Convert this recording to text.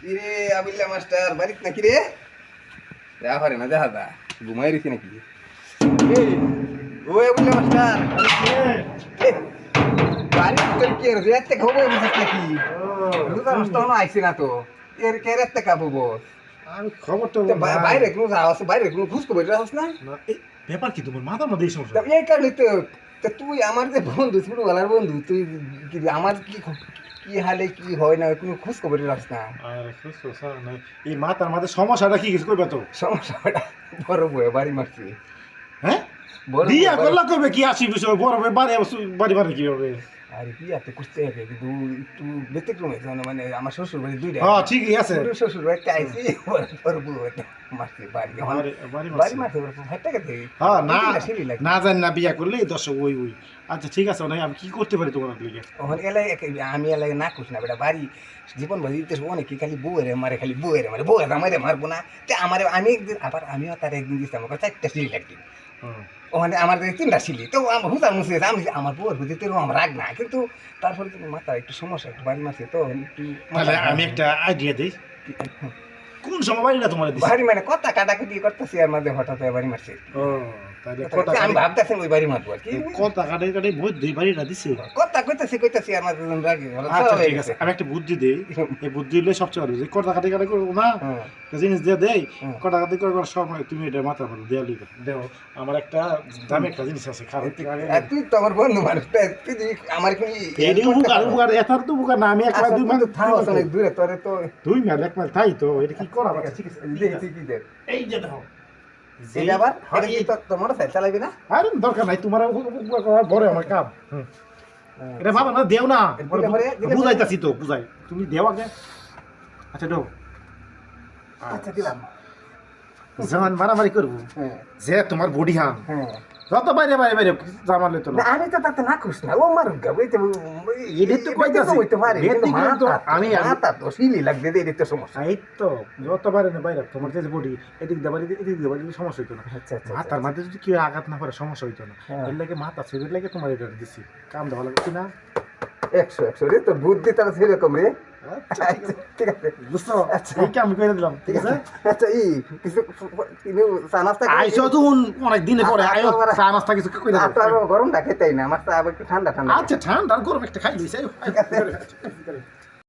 কিরে আবিল্লা মাস্টার বাড়িত নাকি রে দেখা পারে না দেখা দা ঘুমাই রয়েছি নাকি? ও আবিল্লা মাস্টার এ, বাড়ির ভিতরে কি রে এত খাব বুঝিস নাকি? রোজা মাস্টার না আইছে না তো। এর কে এত খাব বস আমি তে বা- বাইরে কোনো যাওয়া আছে? বাইরে কোনো খুশ খবর রাখছ না? ব্যাপার কি তোমার? মাথার মধ্যে এই সমস্যা। এই কারণে তো তা তুই আমার যে বন্ধু ছোটবেলার বন্ধু তুই আমার কি কি হালে কি হয় না কোনো খোঁজ খবর রাখ না এই মাথার মাঝে সমস্যাটা কি কিছু করবে তো? সমস্যাটা বড় বয়ে বাড়ি মারছি। বিয়া করলে করবে কি আসি বিষয় বড় হবে বাড়ি বাড়ি বাড়ি কি হবে? আরে কি এত করতে হবে কিন্তু একটু ব্যতিক্রম হয়েছে মানে আমার শ্বশুর বাড়ি দুইটা। হ্যাঁ ঠিকই আছে। শ্বশুর বাড়ি একটা মারছি বাড়ি আমার বাড়ি- বাড়ি। মারছে। হাট টাকা থেকে হ্যাঁ না না জানি না বিয়া করলে দর্শক ওই ওই। আচ্ছা ঠিক আছে অনেক আমি কি করতে পারি তোমার লিগে ওখানে এলাই আমি এলাই না খুশ না বেটা বাড়ি জীবন বাজি দিতে অনেক খালি বউয়েরে মারে খালি বউয়েরে মারে। বউয়ের আমারে মারবো না। তে আমার আমি একদিন আবার আমিও তার একদিন দিচ্ছি আমার কাছে চারটা সিঁড়ি লাগবে। ওখানে আমার তিনটা ছিলি তো আমার হুতার মুছে। আমি আমার পুয়ার বুঝে তো আমার রাগ না কিন্তু তারপরে তুমি মাথা একটু সমস্যা একটু বাড়ি মারছে তো একটু আমি একটা আইডিয়া দিই। কোন সময় বাড়ি না তোমার বাড়ি মানে কথা কাটাকুটি করতেছি আর মাঝে হঠাৎ বাড়ি মারছে। আমি ভাবতেছি ওই বাড়ি মারবো আর কি। কথা কাটে কাটে বহুত দুই বাড়িটা দিছে। কথা কইতেছি কইতেছি আর রাগে। আচ্ছা ঠিক আছে আমি একটা বুদ্ধি দেই। এই বুদ্ধি দিলে সবচেয়ে ভালো। যে কথা কাটে কাটে করব না হ্যাঁ। জিনিস দিয়ে দেই হুম। কটা কাটে করবার সময় তুমি এটা মাথা মারো দেয়ালি দেও আমার একটা দামি একটা জিনিস আছে খারাপ তুই তো আমার বন্ধু মানুষ তুই আমার কি এটি উপকার উপকার তো না আমি এক দুই মাস থাও অনেক দূরে তোরে তো দুই মাস এক মাস থাই তো এটা কি করা ঠিক আছে, তুই এই যে দেখো এটা আবার এটা কি তোর- তোর মোটরসাইকেল চালাবি না? আরে দরকার নাই। তোমার উপকার করা আমার কাম। এটা ভালো না দেও না। বুঝাইতাছি তো বুঝাই। তুমি দেও আগে। আচ্ছা দেও। আচ্ছা দিলাম। মারামারি করব হ্যাঁ। যে তোমার বডি হাম। হ্যাঁ। যত বাইরে বাইরে বাইরে জামার লেতো না, আমি তো তাতে না খুশ না। ও মারুক গা ওই তো এটাই তো কইতাছি। পারে ব্যতিক্রম তো মাথা- আমি- মাথা তো শিলি লাগবে রে, এটাই তো সমস্যা। এই তো যত বাইরে না বাইরে তোমার যে বডি এদিক দিয়ে বাড়ি এদিক দিয়ে বাড়ি সমস্যা হইতো না। আচ্ছা আচ্ছা মাথার মাঝে যদি কেউ আঘাত না করে সমস্যা হইতো না। হ্যাঁ। এর লাগে মাথা ছবির লাগে তোমার এটা দিছি। কাম দেওয়া লাগছে না? একশো একশো রে তোর বুদ্ধি তারা সেরকম রে। আচ্ছা, ঠিক আছে। ঠিক আছে বুঝছ আচ্ছা। এই কাম করে দিলাম ঠিক আছে আচ্ছা ই কিছু কিছু চা নাস্তা করে- আইসো তো অনেক দিনে পরে আচ্ছা, আয়ো আচ্ছা, চা নাস্তা কিছু কই আর তো আর গরমটা খেতেই না আমার চা একটু ঠান্ডা ঠান্ডা আচ্ছা ঠান্ডা গরম একটা খাই ঠিক আছে।